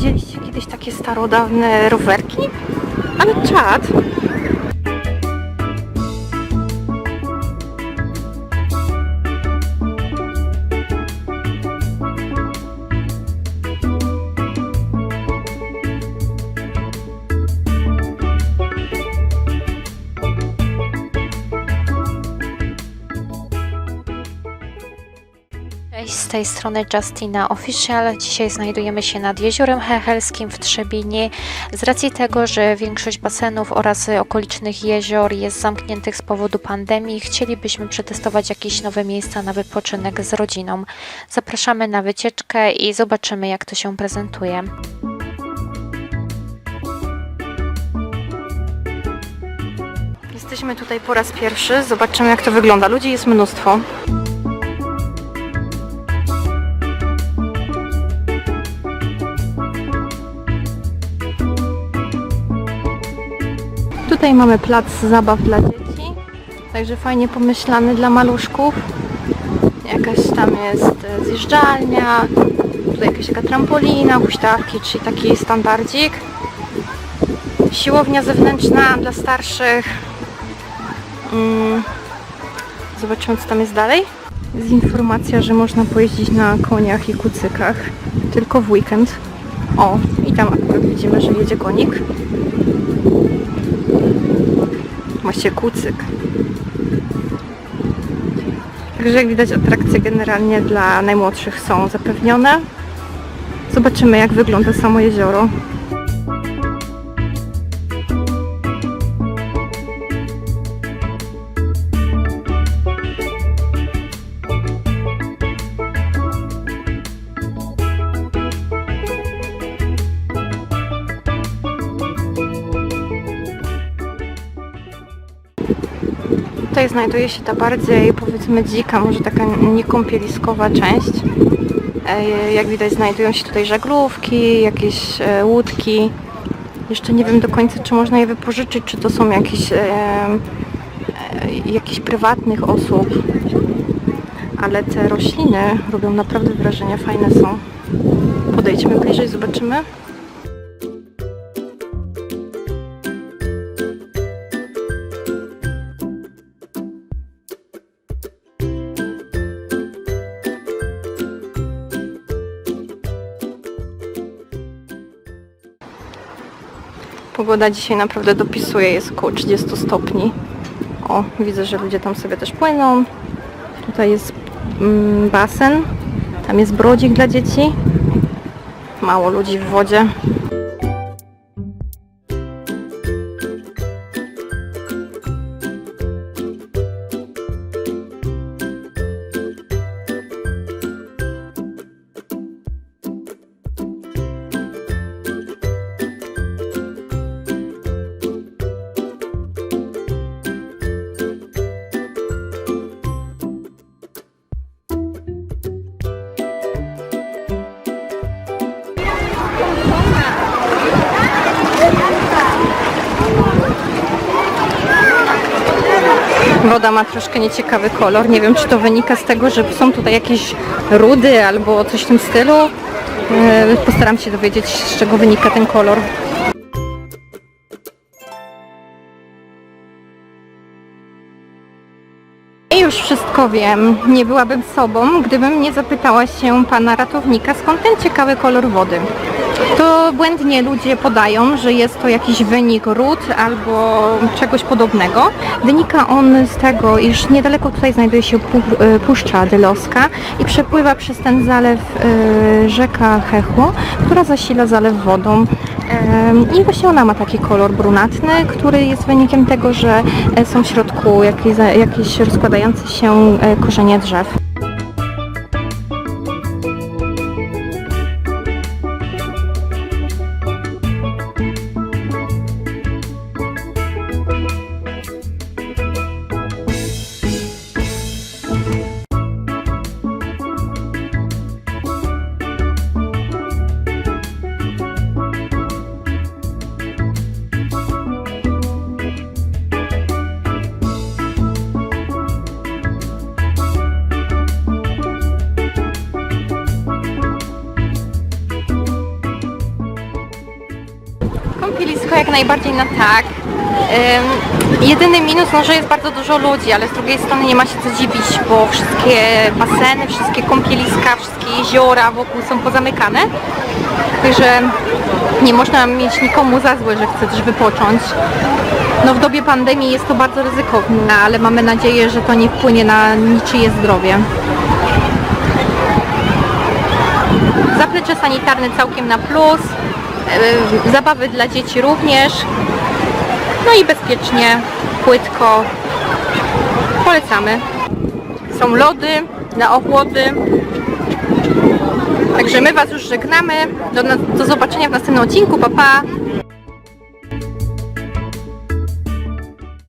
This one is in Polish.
Widzieliście kiedyś takie starodawne rowerki? Ale czad. Cześć, z tej strony Justina Official. Dzisiaj znajdujemy się nad Jeziorem Hechelskim w Trzebinie. Z racji tego, że większość basenów oraz okolicznych jezior jest zamkniętych z powodu pandemii, chcielibyśmy przetestować jakieś nowe miejsca na wypoczynek z rodziną. Zapraszamy na wycieczkę i zobaczymy, jak to się prezentuje. Jesteśmy tutaj po raz pierwszy. Zobaczymy jak to wygląda. Ludzi jest mnóstwo. Tutaj mamy plac zabaw dla dzieci. Także fajnie pomyślany dla maluszków. Jakaś tam jest e, zjeżdżalnia. Tutaj jakaś taka trampolina, huśtawki, czyli taki standardzik. Siłownia zewnętrzna dla starszych. Mm. Zobaczymy co tam jest dalej. Jest informacja, że można pojeździć na koniach i kucykach tylko w weekend. O, i tam akurat widzimy, że jedzie konik. Właściwie kucyk. Także jak widać atrakcje generalnie dla najmłodszych są zapewnione. Zobaczymy jak wygląda samo jezioro. Tutaj znajduje się ta bardziej powiedzmy dzika, może taka niekąpieliskowa część. E, Jak widać znajdują się tutaj żaglówki, jakieś e, łódki. Jeszcze nie wiem do końca czy można je wypożyczyć, czy to są jakieś, e, e, jakichś prywatnych osób. Ale te rośliny robią naprawdę wrażenie, fajne są. Podejdźmy bliżej, zobaczymy. Pogoda dzisiaj naprawdę dopisuje, jest około 30 stopni. O, widzę, że ludzie tam sobie też płyną. Tutaj jest mm, basen, tam jest brodzik dla dzieci. Mało ludzi w wodzie. Woda ma troszkę nieciekawy kolor. Nie wiem, czy to wynika z tego, że są tutaj jakieś rudy albo coś w tym stylu. E, Postaram się dowiedzieć, z czego wynika ten kolor. I już wszystko wiem. Nie byłabym sobą, gdybym nie zapytała się pana ratownika, skąd ten ciekawy kolor wody. To błędnie ludzie podają, że jest to jakiś wynik ród albo czegoś podobnego. Wynika on z tego, iż niedaleko tutaj znajduje się e, Puszcza Dyloska i przepływa przez ten zalew e, rzeka Hechu, która zasila zalew wodą. I właśnie ona ma taki kolor brunatny, który jest wynikiem tego, że są w środku jakieś rozkładające się e, korzenie drzew. Najbardziej na tak. Ym, jedyny minus, no, że jest bardzo dużo ludzi, ale z drugiej strony nie ma się co dziwić, bo wszystkie baseny, wszystkie kąpieliska, wszystkie jeziora wokół są pozamykane. Także nie można mieć nikomu za złe, że chce też wypocząć. No w dobie pandemii jest to bardzo ryzykowne, ale mamy nadzieję, że to nie wpłynie na niczyje zdrowie. Zaplecze sanitarne całkiem na plus, zabawy dla dzieci również. No i bezpiecznie, płytko. Polecamy. Są lody na ochłody. Także my Was już żegnamy. Do, do zobaczenia w następnym odcinku. Pa, pa.